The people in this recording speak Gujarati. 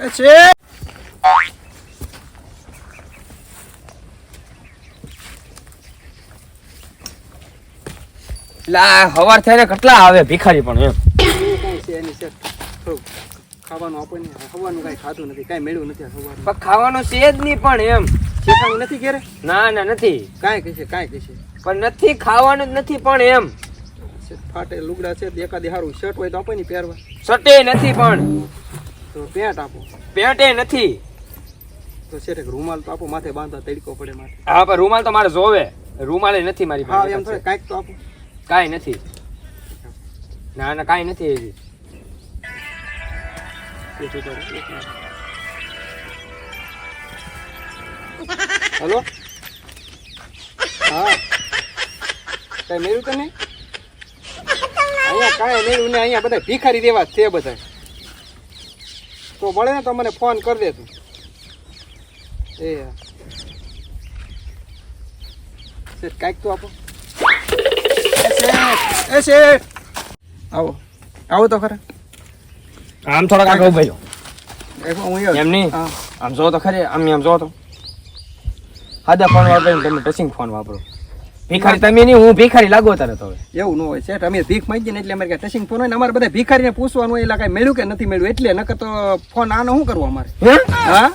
એ છે લા હવાર થઈને કેટલા આવે ભિખારી પણ એમ. કાંઈ છે એની ખાવાનું આપણને ખવાનું કાંઈ ખાતું નથી કાંઈ મેળવું નથી પણ ખાવાનું છે જ નહીં પણ એમ. શીખાણું નથી ઘેરે? ના ના નથી. કાંઈ કહેશે કાંઈ કહેશે. પણ નથી ખાવાનું જ નથી પણ એમ. ફાટે લુગડા છે એકાદી સારું શર્ટ હોય તો આપો ને પહેરવા. સટે નથી પણ. તો પેન્ટ આપો. પેટે નથી. તો છે રૂમાલ તો આપો માથે બાંધવા તડકો પડે માથે. હા પણ રૂમાલ તો મારે જોવે. રૂમાલે નથી મારી હા પાસે એમ થોડે કાંઈક તો આપો. કાંઈ નથી. ના ના કાંઈ નથી હજી હલો? હા. કઈ મેળ્યું તને અહીંયા કાંઈ મેળ્યું ને અહીંયા બધા ભિખારી દેવા છે બધા તો મળે ને તો મને ફોન કરી દે તું એ. શેઠ, કાંઈક તો આપો. એ શેઠ. આવો. આવો તો ખરા. આમ થોડાક આગળ હું એમ નહીં? હા. આમ જો તો ખરે આમ આમ જો તો. હાદા ફોન વાપરો તમે ટચિંગ ફોન વાપરો. ભિખારી તમે નહીં હું ભિખારી લાગો તારે તો હવે. એવું ન હોય છે અમે ભીખ માંગીએ ને એટલે અમારે ટચિંગ ફોન હોય ને અમારે બધા ભિખારીને પૂછવાનું હોય એટલે કાંઈ મેળ્યું કે નથી મેળ્યું? એટલે નકર તો ફોન આનો શું કરવો અમારે? હા?